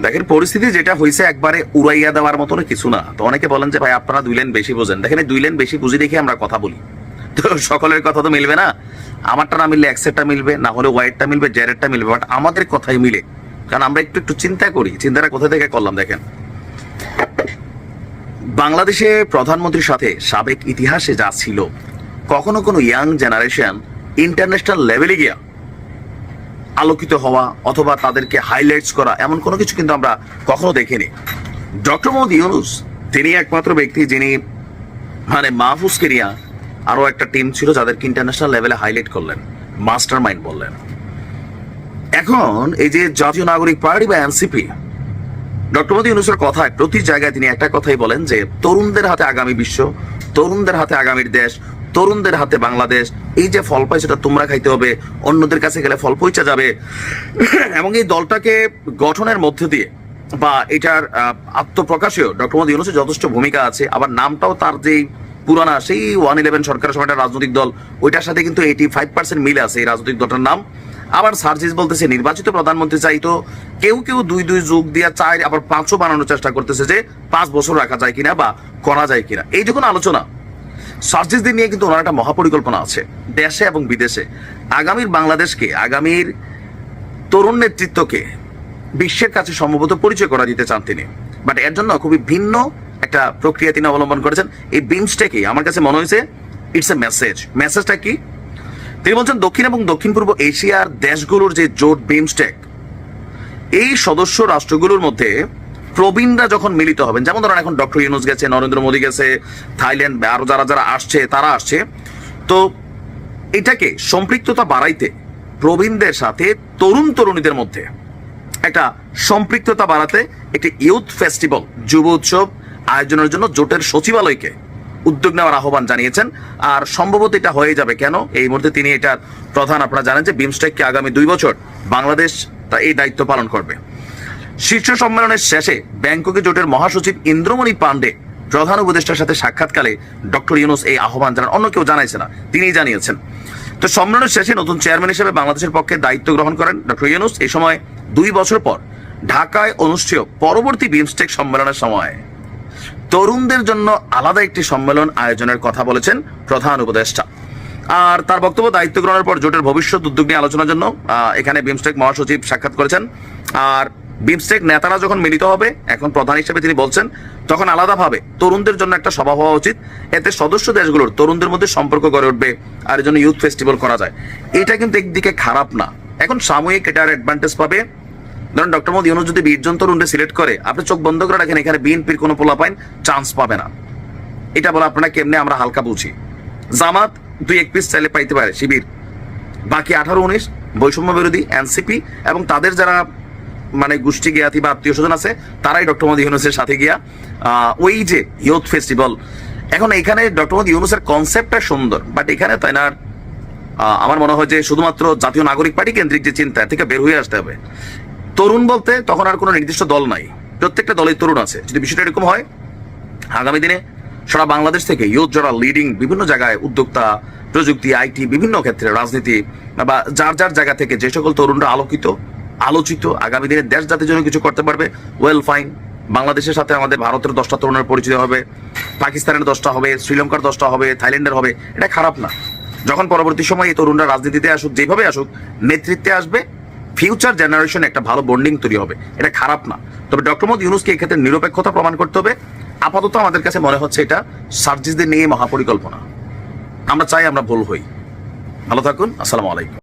দেখেন পরিস্থিতি যেটা হয়েছে একবারে উড়াইয়া দেওয়ার মতো কিছু না। তো অনেকে বলেন যে, ভাই, আপনারা দুই লেন বেশি বোঝেন। দেখেন দুই লেন বেশি বুঝি দেখে আমরা কথা বলি। তো সকলের কথা তো মিলবে না। আমারটা না মিললে এক্সেটটা মিলবে, না হলে ওয়াইটটা মিলবে, জ্যারেটটা মিলবে, বাট আমাদের কথাই মিলে। কারণ আমরা একটু একটু চিন্তা করি। চিন্তাটা কোথা থেকে করলাম, দেখেন? বাংলাদেশে প্রধানমন্ত্রীর সাথে সাবেক ইতিহাসে যা ছিল, কখনো কোনো ইয়াং জেনারেশন ইন্টারন্যাশনাল লেভেলে গিয়া আলোকিত হওয়া অথবা তাদেরকে হাইলাইটস করা, এমন কোনো কিছু কিন্তু আমরা কখনো দেখিনি। ডক্টর মোহাম্মদ ইউনুস, তিনি একমাত্র ব্যক্তি যিনি মানে মাহফুজকে নিয়ে আরও একটা টিম ছিল যাদেরকে ইন্টারন্যাশনাল লেভেলে হাইলাইট করলেন মাস্টার মাইন্ড বললেন। এখন এই যে জাতীয় নাগরিক পার্টি বা এনসিপি ডক্টর মোদী ইউনুসের কথায় প্রতি জায়গায় তিনি একটা কথাই বলেন যে, তরুণদের হাতে আগামী বিশ্ব, তরুণদের হাতে আগামীর দেশ তরুণদের হাতে বাংলাদেশ। এই যে ফল পাই সেটা তোমরা খাইতে হবে, অন্যদের কাছে গেলে ফল পৌঁছা যাবে। এবং এই দলটাকে গঠনের মধ্যে দিয়ে বা এটার আত্মপ্রকাশেও ডক্টর মোদী ইউনুসের যথেষ্ট ভূমিকা আছে। আবার নামটাও তার যেই পুরানা, সেই ওয়ান ইলেভেন সরকারের সময়টা রাজনৈতিক দল, ওইটার সাথে কিন্তু এইটি ফাইভ পার্সেন্ট মিলে আছে এই রাজনৈতিক দলটার নাম। আবার সার্জিস বলতেছে, নির্বাচিত প্রধানমন্ত্রী চাইতো কেউ কেউ দুই দুই যুগ দিয়া চাই আবার পাঁচও বানানোর চেষ্টা করতেছে যে পাঁচ বছর রাখা যায় কিনা বা করা যায় কিনা। এই যখন আলোচনা সার্জিসদের নিয়ে কিন্তু ওনার একটা মহাপরিকল্পনা আছে, দেশে এবং বিদেশে। আগামীর বাংলাদেশকে, আগামীর তরুণ নেতৃত্বকে বিশ্বের কাছে সম্ভবত পরিচয় করা দিতে চান তিনি। বাট এর জন্য খুবই ভিন্ন একটা প্রক্রিয়া তিনি অবলম্বন করেছেন। এই বিমসটাকে আমার কাছে মনে হয়েছে ইটস এ মেসেজ মেসেজটা কি? তিনি বলছেন, দক্ষিণ এবং দক্ষিণ পূর্ব এশিয়ার দেশগুলোর যে জোট বিমস্টেক, এই সদস্য রাষ্ট্রগুলোর মধ্যে প্রবীণরা যখন মিলিত হবেন, যেমন ধরেন এখন ডক্টর ইউনুস গেছে, নরেন্দ্র মোদী গেছে, থাইল্যান্ড আরও যারা যারা আসছে, তারা আসছে। তো এটাকে সম্পৃক্ততা বাড়াইতে প্রবীণদের সাথে তরুণ তরুণীদের মধ্যে একটা সম্পৃক্ততা বাড়াতে একটি ইউথ ফেস্টিভ্যাল, যুব উৎসব আয়োজনের জন্য জোটের সচিবালয়কে উদ্যোগ নেওয়ার আহ্বান জানিয়েছেন। আর সম্ভবত এটা হয়ে যাবে কেন? এই মুহূর্তে তিনি এটার প্রধান, আপনারা জানেন যে বিমস্টেককে আগামী দুই বছর বাংলাদেশ তা এই দায়িত্ব পালন করবে। শীর্ষ সম্মেলনের শেষে ব্যাংককে জোটের মহাসচিব ইন্দ্রমণি পান্ডে প্রধান উপদেষ্টার সাথে সাক্ষাৎকালে ডক্টর ইউনুস এই আহ্বান জানান। অন্য কেউ জানাইছে না, তিনিই জানিয়েছেন। তো সম্মেলনের শেষে নতুন চেয়ারম্যান হিসেবে বাংলাদেশের পক্ষে দায়িত্ব গ্রহণ করেন ডক্টর ইউনুস। এই সময় দুই বছর পর ঢাকায় অনুষ্ঠেয় পরবর্তী বিমস্টেক সম্মেলনের সময়। তরুণদের জন্য আলাদা একটি সম্মেলন আয়োজনের কথা বলেছেন প্রধান উপদেষ্টা। আর তার বক্তব্য দায়িত্ব গ্রহণের পর জোটের ভবিষ্যৎ উদ্যোগ নিয়ে আলোচনার জন্য এখানে বিমস্টেক মহাসচিব সাক্ষাৎ করেছেন। আর বিমস্টেক নেতারা যখন মিলিত হবে, এখন প্রধান হিসেবে তিনি বলছেন, তখন আলাদাভাবে তরুণদের জন্য একটা সভা হওয়া উচিত। এতে সদস্য দেশগুলোর তরুণদের মধ্যে সম্পর্ক গড়ে উঠবে আর এর জন্য ইউথ ফেস্টিভ্যাল করা যায়। এটা কিন্তু একদিকে খারাপ না। এখন সাময়িক এটার অ্যাডভান্টেজ পাবে। ধরেন ডক্টর মোদী ইউনুস যদি বিশ জন সিলেক্ট করে, আপনি চোখ বন্ধ করে রাখেন, এখানে বিএনপির কোনো পোলা পাইন চান্স পাবে না। এটা বলে আপনারা কেমনে আমরা হালকা বুঝি? জামাত দুই এক পিস চাইলে পাইতে পারে, শিবির। বাকি আঠারো, উনিশ বৈষম্য বিরোধী এনসিপি এবং তাদের যারা মানে গোষ্ঠী জ্ঞাতি বা আত্মীয় স্বজন আছে, তারাই ডক্টর মোদী ইউনুসের সাথে গিয়া ওই যে ইউথ ফেস্টিভ্যাল এখন এখানে ডক্টর মোদী ইউনুসের কনসেপ্টটা সুন্দর বাট এখানে তাই না আমার মনে হয় যে শুধুমাত্র জাতীয় নাগরিক পার্টি কেন্দ্রিক যে চিন্তা থেকে বের হয়ে আসতে হবে। তরুণ বলতে তখন আর কোনো নির্দিষ্ট দল নাই, প্রত্যেকটা দলের তরুণ আছে, যদি বিষয়টা এরকম হয়, আগামী দিনে সারা বাংলাদেশ থেকে ইউথ যারা লিডিং বিভিন্ন জায়গায় উদ্যোক্তা, প্রযুক্তি আইটি বিভিন্ন ক্ষেত্রে রাজনীতি, বা যার যার জায়গা থেকে যে সকল তরুণরা আলোকিত আলোচিত, আগামী দিনে দেশ জাতির জন্য কিছু করতে পারবে। ওয়েল ফাইন বাংলাদেশের সাথে আমাদের ভারতের দশটা তরুণের পরিচয় হবে, পাকিস্তানের দশটা হবে, শ্রীলঙ্কার দশটা হবে, থাইল্যান্ডের হবে, এটা খারাপ না। যখন পরবর্তী সময় এই তরুণরা রাজনীতিতে আসুক, যেভাবে আসুক, নেতৃত্বে আসবে ফিউচার জেনারেশন একটা ভালো বন্ডিং তৈরি হবে। এটা খারাপ না। তবে ডক্টর মোদ ইউনুসকে এক্ষেত্রে নিরপেক্ষতা প্রমাণ করতে হবে। আপাতত আমাদের কাছে মনে হচ্ছে এটা সার্জিসদের নিয়ে মহাপরিকল্পনা। আমরা চাই আমরা ভুল হই। ভালো থাকুন, আসসালামু আলাইকুম।